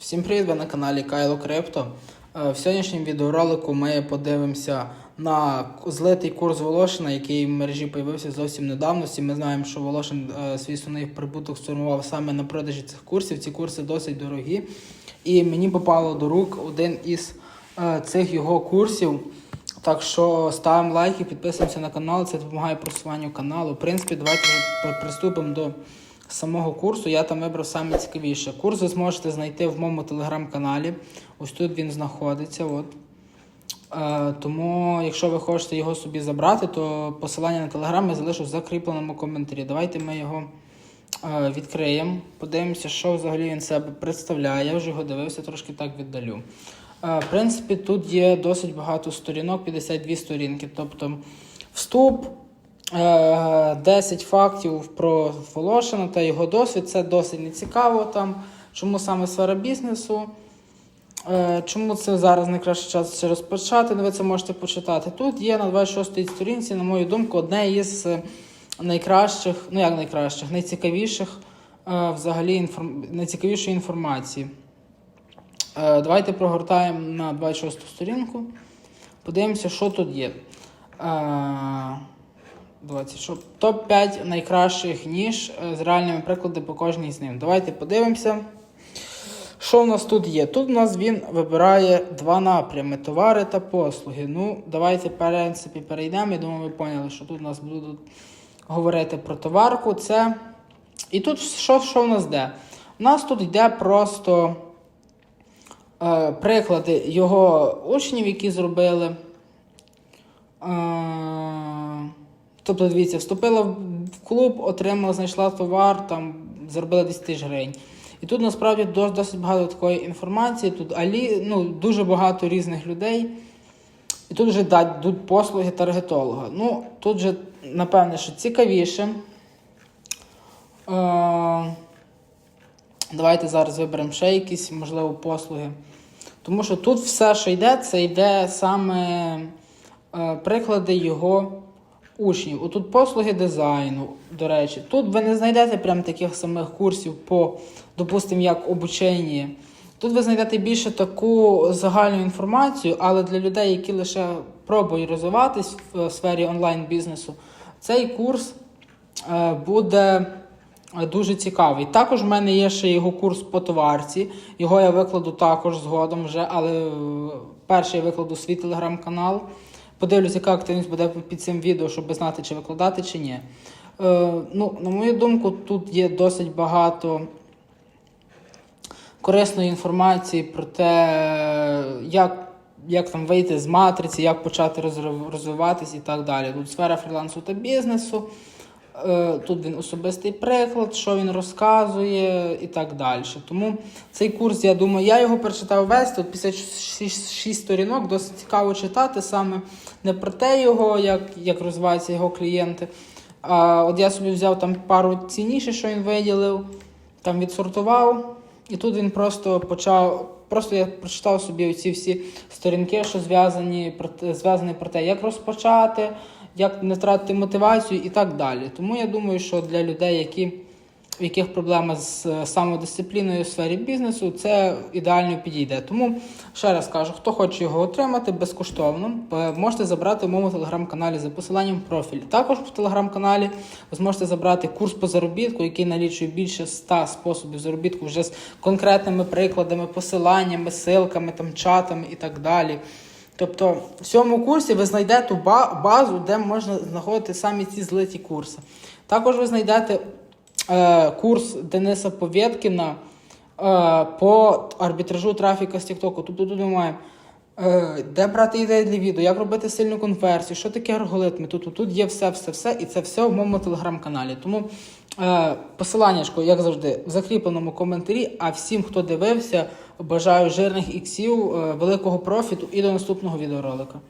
Всім привіт, ви на каналі Кайло Крипто. Е, В сьогоднішньому відеоролику ми подивимося на злитий курс Волошина, який в мережі з'явився зовсім недавно. Всі ми знаємо, що Волошин е, свій основний прибуток сформував саме на продажі цих курсів. Ці курси досить дорогі. І мені попало до рук один із е, цих його курсів. Так що ставимо лайки, підписуємося на канал, це допомагає просуванню каналу. В принципі, давайте приступимо до самого курсу. Я там вибрав саме цікавіше. Курс ви зможете знайти в моєму телеграм-каналі. Ось тут він знаходиться. От. Е, тому, якщо ви хочете його собі забрати, то посилання на телеграм я залишу в закріпленому коментарі. Давайте ми його е, відкриємо, подивимося, що взагалі він себе представляє. Я вже його дивився, трошки так віддалю. Е, в принципі, тут є досить багато сторінок, 52 сторінки. Тобто вступ, 10 фактів про Волошина та його досвід. Це досить нецікаво там. Чому саме сфера бізнесу? Е, Чому це зараз найкращий час розпочати? Ну, Ви це можете почитати. Тут є на 26-й сторінці, на мою думку, одне із е, найкращих, ну як найкращих, найцікавіших е, взагалі інформ... найцікавішої інформації. Е, Давайте прогортаємо на 26 сторінку. Подивимося, що тут є. Е, 20, що топ-5 найкращих ніж е, з реальними прикладами по кожній з них. Давайте подивимося. Що в нас тут є? Тут у нас він вибирає два напрями: товари та послуги. Ну, давайте в принципі, перейдемо. Я думаю, ви поняли, що тут у нас будуть говорити про товарку. Це. І тут що, що в нас де? У нас тут йде просто е, приклади його учнів, які зробили. Е, тобто, дивіться, вступила в клуб, отримала, знайшла товар, там заробила 10 тисяч гривень. І тут насправді досить багато такої інформації. Тут алі, ну, дуже багато різних людей. І тут вже дадуть послуги таргетолога. Ну, тут же, напевне, що цікавіше. Е, давайте зараз виберемо ще якісь, можливо, послуги. Тому що тут все, що йде, це йде саме е, приклади його учнів. Отут послуги дизайну, до речі. Тут ви не знайдете прям таких самих курсів по, допустимо, як обучення. Тут ви знайдете більше таку загальну інформацію, але для людей, які лише пробують розвиватись в е, сфері онлайн-бізнесу, цей курс е, буде е, дуже цікавий. Також в мене є ще його курс по товарці. Його я викладу також згодом вже, але перший я викладу свій телеграм-канал. Подивлюсь, яка активність буде під цим відео, щоб знати, чи викладати, чи ні. Е, ну, на мою думку, тут є досить багато корисної інформації про те, як, як там вийти з матриці, як почати розвиватись і так далі. Тут сфера фрілансу та бізнесу. Е, Тут він особистий приклад, що він розказує і так далі. Тому цей курс, я думаю, я його прочитав весь. Тут 56 сторінок, досить цікаво читати саме не про те його, як, як розвиваються його клієнти. А от я собі взяв там пару цінніше, що він виділив, там відсортував, і тут він просто почав. Просто я прочитав собі оці всі сторінки, що зв'язані зв'язані про те, як розпочати, як не втратити мотивацію і так далі. Тому я думаю, що для людей, які, в яких проблема з е, самодисципліною в сфері бізнесу, це ідеально підійде. Тому ще раз кажу, хто хоче його отримати безкоштовно, е, можете забрати в моєму телеграм-каналі за посиланням профіль. Також в телеграм-каналі ви зможете забрати курс по заробітку, який налічує більше 100 способів заробітку вже з конкретними прикладами, посиланнями, силками, там, чатами і так далі. Тобто в цьому курсі ви знайдете ба- базу, де можна знаходити самі ці злиті курси. Також ви знайдете е, курс Дениса Повєткіна е, по арбітражу трафіка з Тіктоку. Тут ми маємо е, де брати ідеї для відео, як робити сильну конверсію, що таке алгоритми. Тут, тут є все, все, все, і це все в моєму телеграм-каналі. Тому е, посилання, як завжди, в закріпленому коментарі. А всім, хто дивився, бажаю жирних іксів, е, великого профіту і до наступного відеоролика.